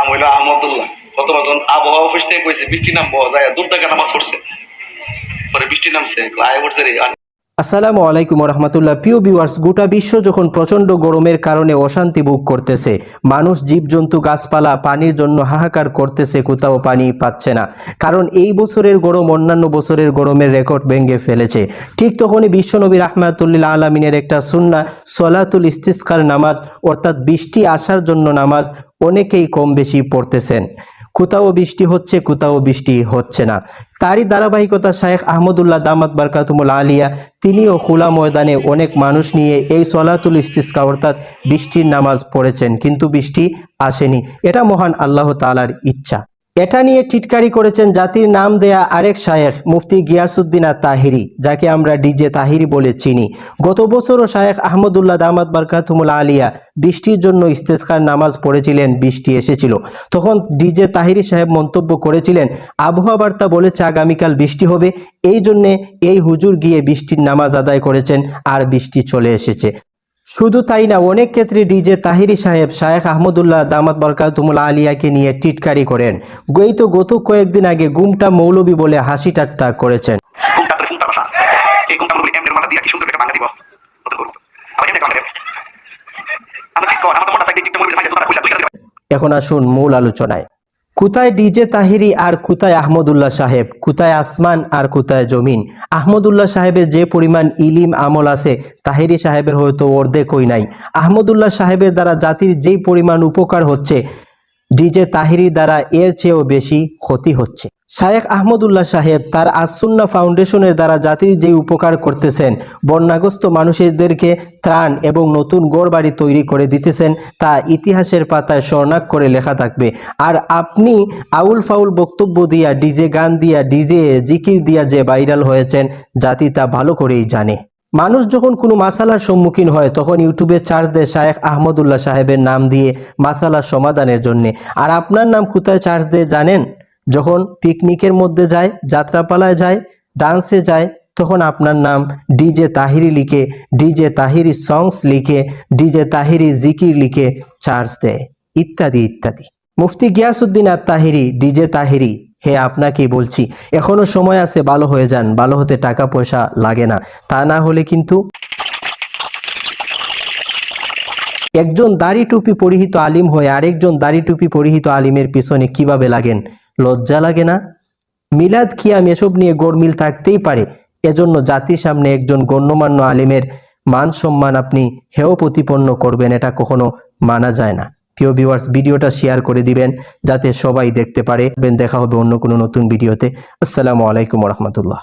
নাম হইল আহমদুল্লাহ। যখন আবহাওয়া অফিস থেকে কইছে বৃষ্টি নামবো যায় দূর থেকে নামাজ পড়ছে। পরে বৃষ্টি নামছে আয় উঠছে রে আসসালামু আলাইকুম রহমতুল্লাহ প্রিয় ভিউয়ার্স, গোটা বিশ্ব যখন প্রচণ্ড গরমের কারণে অশান্তি ভোগ করতেছে, মানুষ জীবজন্তু গাছপালা পানির জন্য হাহাকার করতেছে, কোথাও পানি পাচ্ছে না। কারণ এই বছরের গরম অন্যান্য বছরের গরমের রেকর্ড ভেঙে ফেলেছে। ঠিক তখনই বিশ্বনবী রাহমাতুল্লিল্লাহ আলমিনের একটা সুন্না সলাতুল ইস্তিস্কার নামাজ, অর্থাৎ বৃষ্টি আসার জন্য নামাজ, অনেকেই কম বেশি পড়তেছেন। কোথাও বৃষ্টি হচ্ছে কোথাও বৃষ্টি হচ্ছে না। তারই ধারাবাহিকতা শায়েখ আহমদুল্লাহ দামাত বারকাতুমুল আলিয়া। তিনিও খোলা ময়দানে অনেক মানুষ নিয়ে এই সলাতুল ইস্তিস্কা অর্থাৎ বৃষ্টির নামাজ পড়েছেন, কিন্তু বৃষ্টি আসেনি। এটা মহান আল্লাহ তালার ইচ্ছা। এটা নিয়ে টিটকারি করেছেন জাতির নাম দেয়া আরেক শায়েখ, মুফতি গিয়াসুদ্দিন তাহিরি যাকে আমরা ডিজে তাহিরি বলে চিনি। গত বছরও শায়েখ আহমদুল্লাহ দামাত বারকাতুমুল আলিয়া বৃষ্টির জন্য ইস্তেস্কার নামাজ পড়েছিলেন, বৃষ্টি এসেছিল। তখন ডিজে তাহিরি সাহেব মন্তব্য করেছিলেন আবহাওয়া বার্তা বলেছে আগামীকাল বৃষ্টি হবে, এই জন্যে এই হুজুর গিয়ে বৃষ্টির নামাজ আদায় করেছেন, আর বৃষ্টি চলে এসেছে। শুধু তাই না অনেক ক্ষেত্রে ডিজে তাহিরি সাহেব শায়েখ আহমদুল্লাহ দামাত বরকাতুমুল আলিয়াকে নিয়ে টিটকারি করেন। গই তো গত কয়েকদিন আগে গুমটা মৌলবী বলে হাসি ঠাট্টা করেছেন। এখন আসুন মূল আলোচনায়। কোথায় ডিজে তাহিরি আর কোথায় আহমদুল্লাহ সাহেব? কোথায় আসমান আর কোথায় জমিন? আহমদুল্লাহ সাহেবের যে পরিমাণ ইলিম আমল আছে, তাহিরি সাহেবের হয়তো অর্ধেকই নাই। আহমদুল্লাহ সাহেবের দ্বারা জাতির যেই পরিমাণ উপকার হচ্ছে ডিজে তাহিরি দ্বারা এর চেয়েও বেশি ক্ষতি হচ্ছে। শায়েখ আহমদুল্লাহ সাহেব তার আসুন্না ফাউন্ডেশনের দ্বারা জাতির যে উপকার করতেছেন, বন্যাগ্রস্ত মানুষদেরকে ত্রাণ এবং নতুন গড়বাড়ি তৈরি করে দিতেছেন, তা ইতিহাসের পাতায় স্বর্ণাক করে লেখা থাকবে। আর আপনি আউল ফাউল বক্তব্য দিয়া, ডিজে গান দিয়া, ডিজে জিকির দিয়া যে ভাইরাল হয়েছেন, জাতি তা ভালো করেই জানে। মানুষ যখন কোনো মাসালার সম্মুখীন হয়, তখন ইউটিউবে চার্জ দেয় শায়েখ আহমদুল্লাহ সাহেবের নাম দিয়ে মাসালার সমাধানের জন্য। আর আপনার নাম কোথায় চার্জ দেয় জানেন? যখন পিকনিকের মধ্যে যায়, যাত্রাপালায় যায় ডান্সে যায়, তখন আপনার নাম ডিজে তাহিরি লিখে ডিজে তাহিরি সংস লিখে ডিজে তাহিরি জিকির লিখে চার্জ দেয়। ইত্যাদি ইত্যাদি। মুফতি গিয়াসুদ্দিন আর তাহিরি ডিজে তাহিরি। হে আপনাকেই বলছি, এখনও সময় আছে, ভালো হয়ে যান, ভালো হতে টাকা পয়সা লাগে না, তা না হলে কিন্তু একজন দাড়ি টুপি পরিহিত আলিম হয়ে আরেকজন দাড়ি টুপি পরিহিত আলিমের পিছনে কীভাবে লাগেন? লজ্জা লাগে না? মিলাদ, কিয়াম এসব নিয়ে গোরমিল থাকতেই পারে, এজন্য জাতির সামনে একজন গণ্যমান্য আলিমের মান সম্মান আপনি হেয় প্রতিপন্ন করবেন, এটা কখনো মানা যায় না। প্রিয় ভিউয়ার্স ভিডিওটা শেয়ার করে দিবেন, যাতে সবাই দেখতে পারে। দেখা হবে অন্য কোনো নতুন ভিডিওতে। আসসালামু আলাইকুম রহমতুল্লাহ।